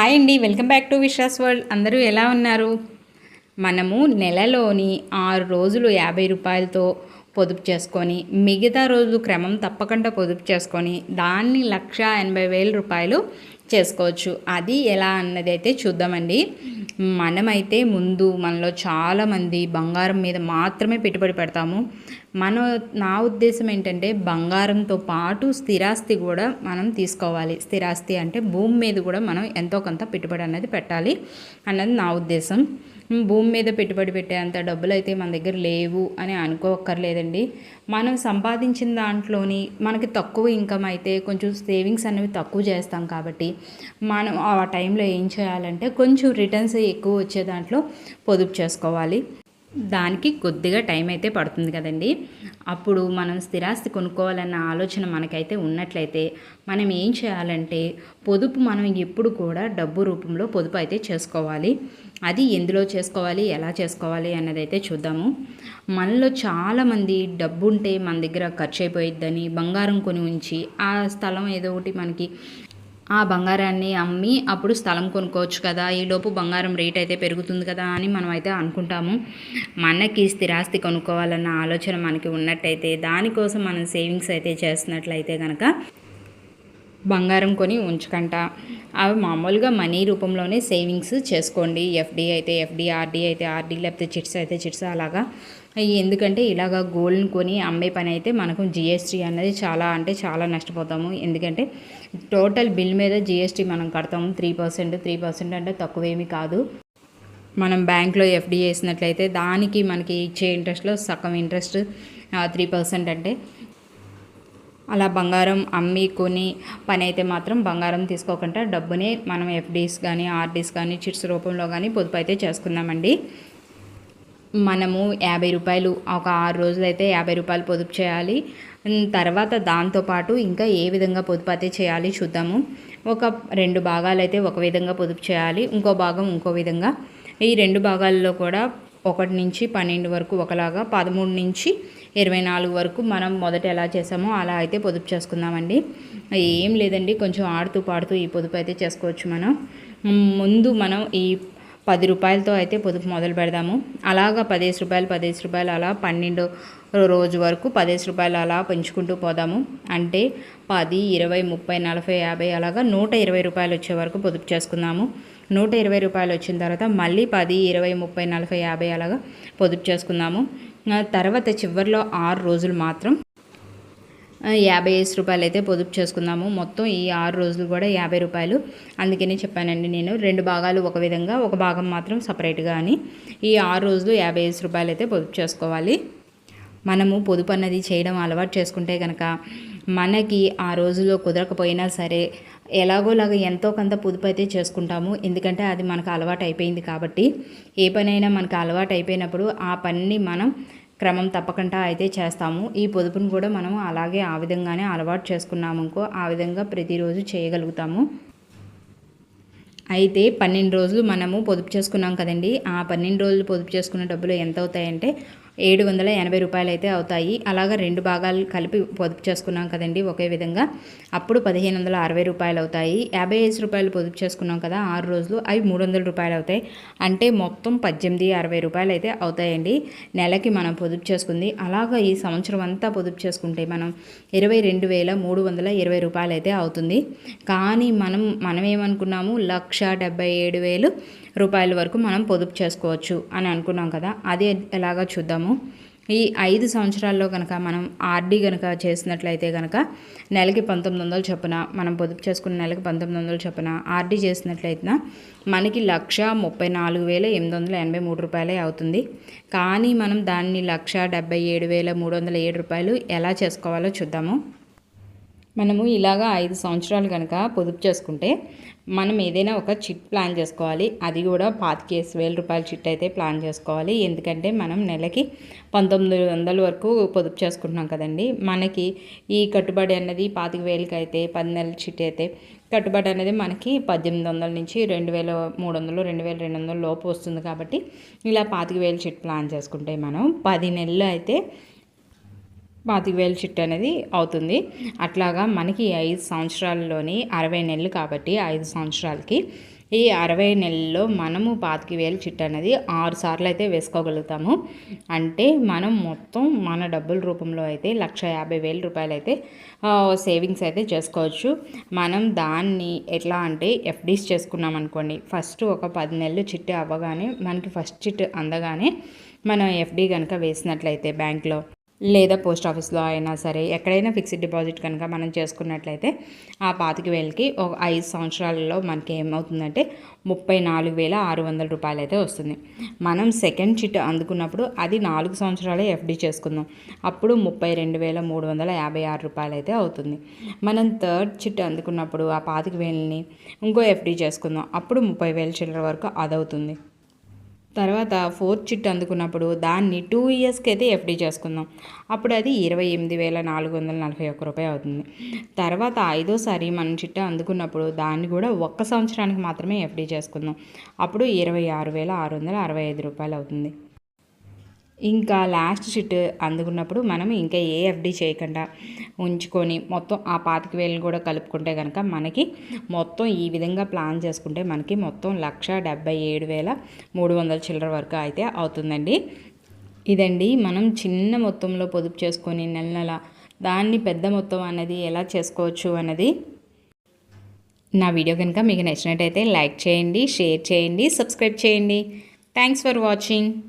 Hi అండి welcome back to Vishwas world. అందరూ ఎలా ఉన్నారు? మనము నెలలోని ఆరు రోజులు యాభై రూపాయలతో పొదుపు చేసుకొని మిగతా రోజు క్రమం తప్పకుండా పొదుపు చేసుకొని దాన్ని లక్ష ఎనభై వేల రూపాయలు చేసుకోవచ్చు. అది ఎలా అన్నది అయితే చూద్దామండి. మనమైతే ముందు మనలో చాలామంది బంగారం మీద మాత్రమే పెట్టుబడి పెడతాము. మన నా ఉద్దేశం ఏంటంటే బంగారంతో పాటు స్థిరాస్తి కూడా మనం తీసుకోవాలి. స్థిరాస్తి అంటే భూమి మీద కూడా మనం ఎంతో కొంత పెట్టుబడి అనేది పెట్టాలి అన్నది నా ఉద్దేశం. భూమి మీద పెట్టుబడి పెట్టేంత డబ్బులు అయితే మన దగ్గర లేవు అని అనుకోక్కర్లేదండి. మనం సంపాదించిన దాంట్లోని మనకి తక్కువ ఇన్కమ్ అయితే కొంచెం సేవింగ్స్ అనేవి తక్కువ చేస్తాం కాబట్టి మనం ఆ టైంలో ఏం చేయాలంటే కొంచెం రిటర్న్స్ ఎక్కువ వచ్చే దాంట్లో పొదుపు చేసుకోవాలి. దానికి కొద్దిగా టైం అయితే పడుతుంది కదండి. అప్పుడు మనం స్థిరాస్తి కొనుక్కోవాలన్న ఆలోచన మనకైతే ఉన్నట్లయితే మనం ఏం చేయాలంటే పొదుపు మనం ఎప్పుడు కూడా డబ్బు రూపంలో పొదుపు అయితే చేసుకోవాలి. అది ఎందులో చేసుకోవాలి ఎలా చేసుకోవాలి అన్నది అయితే చూద్దాము. మనలో చాలామంది డబ్బు ఉంటే మన దగ్గర ఖర్చు అయిపోయిద్దని బంగారం కొని ఉంచి ఆ స్థలం ఏదో ఒకటి మనకి ఆ బంగారాన్ని అమ్మి అప్పుడు స్థలం కొనుక్కోవచ్చు కదా. ఈలోపు బంగారం రేట్ అయితే పెరుగుతుంది కదా అని మనం అయితే అనుకుంటాము. మనకి స్థిరాస్తి కొనుక్కోవాలన్న ఆలోచన మనకి ఉన్నట్టయితే దానికోసం మనం సేవింగ్స్ అయితే చేస్తున్నట్లయితే కనుక బంగారం కొని ఉంచకంట. అవి మామూలుగా మనీ రూపంలోనే సేవింగ్స్ చేసుకోండి. ఎఫ్డి అయితే ఎఫ్డి ఆర్డి అయితే ఆర్డీ లేకపోతే చిట్స్ అయితే చిట్స్ అలాగా ఎందుకంటే ఇలాగ గోల్డ్ని కొని అమ్మే పని అయితే మనకు జిఎస్టీ అనేది చాలా అంటే చాలా నష్టపోతాము. ఎందుకంటే టోటల్ బిల్ మీద జిఎస్టీ మనం కడతాము. త్రీ పర్సెంట్ త్రీ పర్సెంట్ అంటే తక్కువేమీ కాదు. మనం బ్యాంక్లో ఎఫ్డి చేసినట్లయితే దానికి మనకి ఇచ్చే ఇంట్రెస్ట్లో సగం ఇంట్రెస్ట్ త్రీ పర్సెంట్ అంటే. అలా బంగారం అమ్మి కొని పని అయితే మాత్రం బంగారం తీసుకోకుండా డబ్బుని మనం ఎఫ్డీస్ కానీ ఆర్డీస్ కానీ చిట్స్ రూపంలో కానీ పొదుపు అయితే చేసుకుందామండి. మనము యాభై రూపాయలు ఒక ఆరు రోజులు అయితే యాభై రూపాయలు పొదుపు చేయాలి. తర్వాత దాంతోపాటు ఇంకా ఏ విధంగా పొదుపు అయితే చేయాలి చూద్దాము. ఒక రెండు భాగాలు అయితే ఒక విధంగా పొదుపు చేయాలి ఇంకో భాగం ఇంకో విధంగా. ఈ రెండు భాగాల్లో కూడా ఒకటి నుంచి పన్నెండు వరకు ఒకలాగా పదమూడు నుంచి ఇరవై నాలుగు వరకు మనం మొదట ఎలా చేసామో అలా అయితే పొదుపు చేసుకుందామండి. ఏం లేదండి కొంచెం ఆడుతూ పాడుతూ ఈ పొదుపు అయితే చేసుకోవచ్చు మనం. ముందు మనం ఈ పది రూపాయలతో అయితే పొదుపు మొదలు పెడదాము. అలాగా పదిహేను రూపాయలు పదిహేను రూపాయలు అలా పన్నెండు రోజు వరకు పదిహేను రూపాయలు అలా పెంచుకుంటూ పోదాము. అంటే పది ఇరవై ముప్పై నలభై యాభై అలాగా నూట ఇరవై రూపాయలు వచ్చే వరకు పొదుపు చేసుకుందాము. నూట ఇరవై రూపాయలు వచ్చిన తర్వాత మళ్ళీ పది ఇరవై ముప్పై నలభై యాభై అలాగా పొదుపు చేసుకుందాము. తర్వాత చివరిలో ఆరు రోజులు మాత్రం యాభై ఐదు రూపాయలు అయితే పొదుపు చేసుకుందాము. మొత్తం ఈ ఆరు రోజులు కూడా యాభై రూపాయలు. అందుకనే చెప్పానండి నేను రెండు భాగాలు ఒక విధంగా ఒక భాగం మాత్రం సపరేట్గా అని ఈ ఆరు రోజులు యాభై ఐదు రూపాయలు అయితే పొదుపు చేసుకోవాలి. మనము పొదుపు అన్నది చేయడం అలవాటు చేసుకుంటే కనుక మనకి ఆ రోజులో కుదరకపోయినా సరే ఎలాగోలాగా ఎంతో కొంత పొదుపు అయితే చేసుకుంటాము. ఎందుకంటే అది మనకు అలవాటు అయిపోయింది కాబట్టి ఏ పనైనా మనకు అలవాటు అయిపోయినప్పుడు ఆ పనిని మనం క్రమం తప్పకుండా అయితే చేస్తాము. ఈ పొదుపును కూడా మనం అలాగే ఆ విధంగానే అలవాటు చేసుకున్నాము అనుకో ఆ విధంగా ప్రతిరోజు చేయగలుగుతాము. అయితే పన్నెండు రోజులు మనము పొదుపు చేసుకున్నాం కదండి. ఆ పన్నెండు రోజులు పొదుపు చేసుకున్న డబ్బులు ఎంత అవుతాయంటే ఏడు వందల ఎనభై రూపాయలు అయితే అవుతాయి. అలాగా రెండు భాగాలు కలిపి పొదుపు చేసుకున్నాం కదండి ఒకే విధంగా. అప్పుడు పదిహేను వందల అరవై రూపాయలు అవుతాయి యాభై ఐదు రూపాయలు పొదుపు చేసుకున్నాం కదా ఆరు రోజులు అవి మూడు వందల రూపాయలు అవుతాయి అంటే మొత్తం పద్దెనిమిది అరవై రూపాయలు అయితే అవుతాయండి. నెలకి మనం పొదుపు చేసుకుంది. అలాగా ఈ సంవత్సరం అంతా పొదుపు చేసుకుంటే మనం ఇరవై రెండు వేల మూడు వందల ఇరవై రూపాయలు అయితే అవుతుంది. కానీ మనం మనం ఏమనుకున్నాము లక్ష డెబ్బై ఏడు వేలు రూపాయల వరకు మనం పొదుపు చేసుకోవచ్చు అని అనుకున్నాం కదా అది ఎలాగా చూద్దాము. ఈ ఐదు సంవత్సరాల్లో కనుక మనం ఆర్డీ కనుక చేసినట్లయితే కనుక నెలకి పంతొమ్మిది వందలు చొప్పున మనం పొదుపు చేసుకున్న నెలకి పంతొమ్మిది వందలు చొప్పున ఆర్డీ చేసినట్లయితే మనకి లక్ష ముప్పై నాలుగు వేల ఎనిమిది వందల ఎనభై మూడు రూపాయలే అవుతుంది. కానీ మనం దాన్ని లక్ష డెబ్బై ఏడు వేల మూడు వందల ఏడు రూపాయలు ఎలా చేసుకోవాలో చూద్దాము. మనము ఇలాగా ఐదు సంవత్సరాలు కనుక పొదుపు చేసుకుంటే మనం ఏదైనా ఒక చిట్ ప్లాన్ చేసుకోవాలి. అది కూడా పాతికేసి వేల రూపాయల చిట్ అయితే ప్లాన్ చేసుకోవాలి. ఎందుకంటే మనం నెలకి పంతొమ్మిది వందల వరకు పొదుపు చేసుకుంటున్నాం కదండి. మనకి ఈ కట్టుబడి అన్నది పాతిక వేలకి అయితే పది నెలల చిట్ అయితే కట్టుబడి అనేది మనకి పద్దెనిమిది వందల నుంచి రెండు వేల మూడు వందలు రెండు వేల రెండు వందల లోపు వస్తుంది కాబట్టి ఇలా పాతిక వేల చిట్ ప్లాన్ చేసుకుంటే మనం పది నెలలు అయితే పాతిక వేల చిట్టు అనేది అవుతుంది. అట్లాగా మనకి ఐదు సంవత్సరాల్లోని అరవై నెలలు కాబట్టి ఐదు సంవత్సరాలకి ఈ అరవై నెలల్లో మనము పాతిక వేలు చిట్టు అనేది ఆరు సార్లు అయితే వేసుకోగలుగుతాము. అంటే మనం మొత్తం మన డబ్బుల రూపంలో అయితే లక్ష యాభై వేల రూపాయలు అయితే సేవింగ్స్ అయితే చేసుకోవచ్చు. మనం దాన్ని ఎట్లా అంటే ఎఫ్డీస్ చేసుకున్నాం అనుకోండి. ఫస్ట్ ఒక పది నెలలు చిట్టు అవ్వగానే మనకి ఫస్ట్ చిట్టు అందగానే మనం ఎఫ్డీ కనుక వేసినట్లయితే బ్యాంక్లో లేదా పోస్ట్ ఆఫీస్లో అయినా సరే ఎక్కడైనా ఫిక్స్డ్ డిపాజిట్ కనుక మనం చేసుకున్నట్లయితే ఆ పాతిక వేలకి ఒక ఐదు సంవత్సరాలలో మనకి ఏమవుతుందంటే ముప్పై నాలుగు వేల ఆరు వందల రూపాయలు అయితే వస్తుంది. మనం సెకండ్ చిట్ అందుకున్నప్పుడు అది నాలుగు సంవత్సరాలే ఎఫ్డి చేసుకుందాం. అప్పుడు ముప్పై రెండు వేల మూడు వందల యాభై ఆరు రూపాయలు అయితే అవుతుంది. మనం థర్డ్ చిట్ అందుకున్నప్పుడు ఆ పాతిక వేలని ఇంకో ఎఫ్డి చేసుకుందాం. అప్పుడు ముప్పై వేల చిల్లర వరకు అదవుతుంది. తర్వాత ఫోర్త్ చిట్ అందుకున్నప్పుడు దాన్ని టూ ఇయర్స్కి అయితే ఎఫ్డి చేసుకుందాం. అప్పుడు అది ఇరవై ఎనిమిది వేల నాలుగు వందల నలభై ఒక్క రూపాయి అవుతుంది. తర్వాత ఐదోసారి మనం చిట్ట అందుకున్నప్పుడు దాన్ని కూడా ఒక్క సంవత్సరానికి మాత్రమే ఎఫ్డి చేసుకుందాం. అప్పుడు ఇరవై ఆరు వేల ఆరు వందల అరవై ఐదు రూపాయలు అవుతుంది. ఇంకా లాస్ట్ షీట్ అందుకున్నప్పుడు మనం ఇంకా ఏ ఎఫ్డి చేయకుండా ఉంచుకొని మొత్తం ఆ పాతిక వేలను కూడా కలుపుకుంటే కనుక మనకి మొత్తం ఈ విధంగా ప్లాన్ చేసుకుంటే మనకి మొత్తం లక్ష డెబ్బై ఏడు వేల మూడు వందల చిల్లర వరకు అయితే అవుతుందండి. ఇదండి మనం చిన్న మొత్తంలో పొదుపు చేసుకొని నెల నెల దాన్ని పెద్ద మొత్తం అనేది ఎలా చేసుకోవచ్చు అన్నది. నా వీడియో కనుక మీకు నచ్చినట్టయితే లైక్ చేయండి షేర్ చేయండి సబ్స్క్రైబ్ చేయండి. Thanks for watching